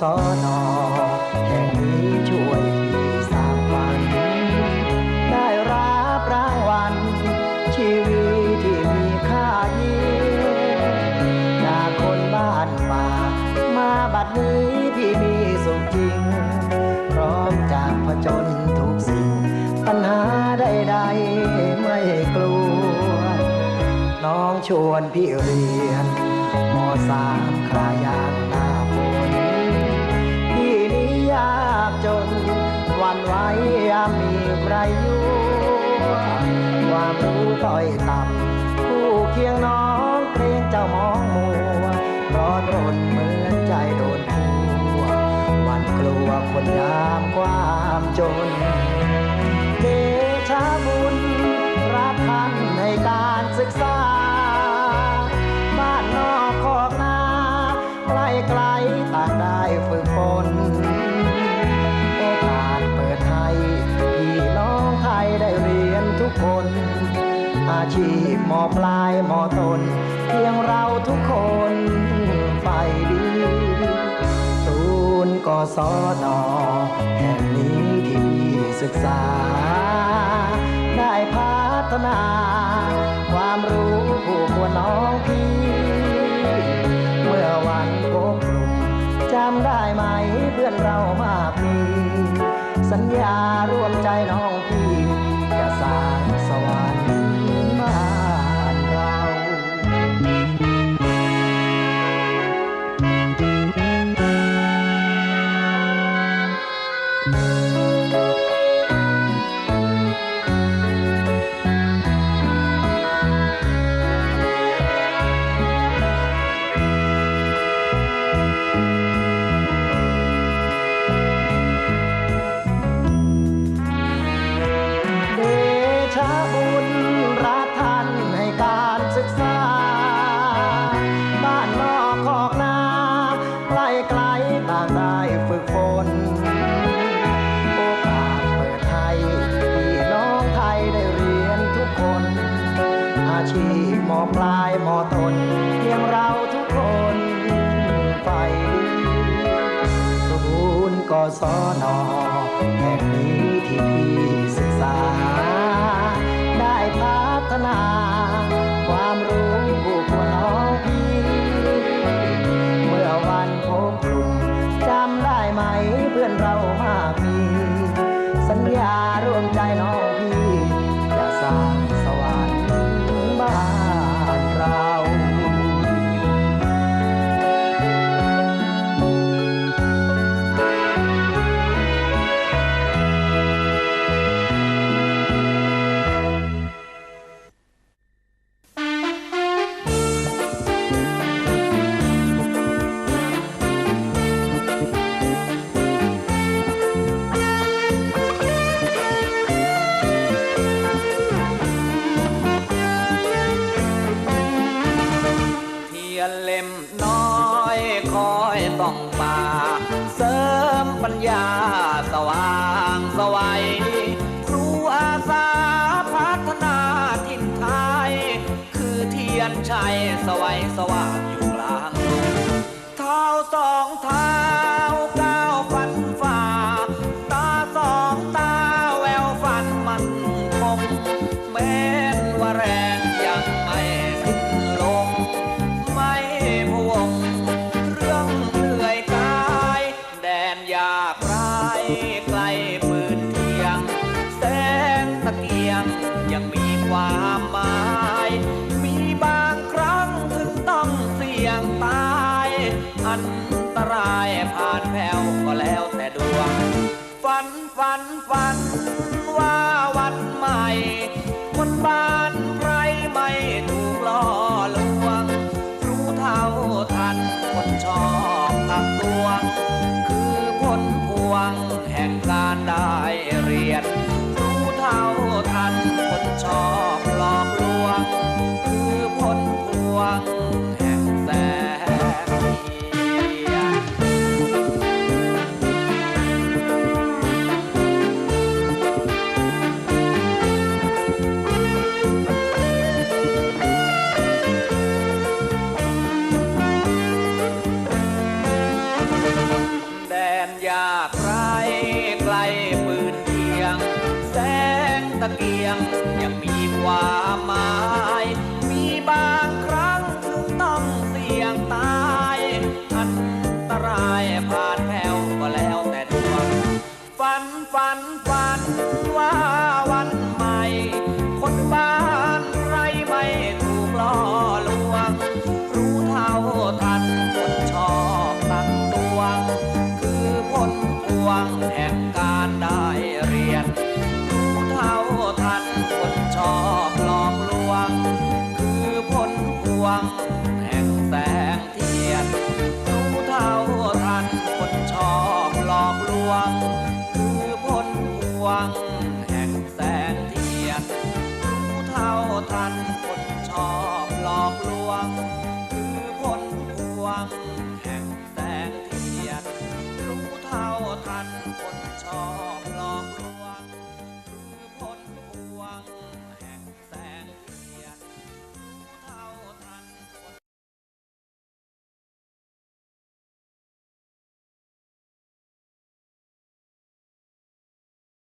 ศนแห่งนี้ช่วยพี่สร้างฝัน ได้รับรางวัล ชีวิตที่มีค่ายิ่งจากคนบ้านป่ามาบัดนี้พี่มีสุขจริง พร้อมจากผจญทุกสิ่ง ปัญหาใดๆไม่กลัว น้องชวนพี่เรียนมสามครายาง มมีใครอยู่ความรู้ต้อยต่ำคู่เคียงน้องเกรงเจ้ามองมัวร้อนรนเหมือนใจโดนทัววันกลัวคนยามความจนเดชะบุญรับทันในการศึกษา อาชีพมอปลายมอตน เพียงเราทุกคนไฟดีศูนย์กศนแห่งนี้ที่พี่ศึกษา ได้พัฒนา ความรู้ผู้ควรน้องพี่ เมื่อวันพบกลุ่มจำได้ไหมเพื่อนเรามากมีสัญญาร่วมใจน้องพี่ คน อาชีพมอปลายมอตนเพียงเราทุกคนไฟดีศูนย์กศนแห่งนี้ที่พี่ศึกษา ได้พัฒนา ความรู้ผู้ควรน้องพี่ เมื่อวันพบกลุ่มจำได้ไหมเพื่อนเรามากมี สัญญาร่วมใจน้อง น้อยคอยต้องมาเสริมปัญญาสว่างสวัยครูอาสาพัฒนาทิ่นไทย คือเทียนชัยสวัยสว่างอยู่กลางกรุงเท้าสองเท้า อยากใครไกลปืนเทียง แสงตะเกียงยังมีความหมาย มีบ้า วงแห่งแสงเทียน รู้เท่าทันคนชอบหลอกลวง คือผลพวง แห่งแสงเทียน รู้เท่าทัน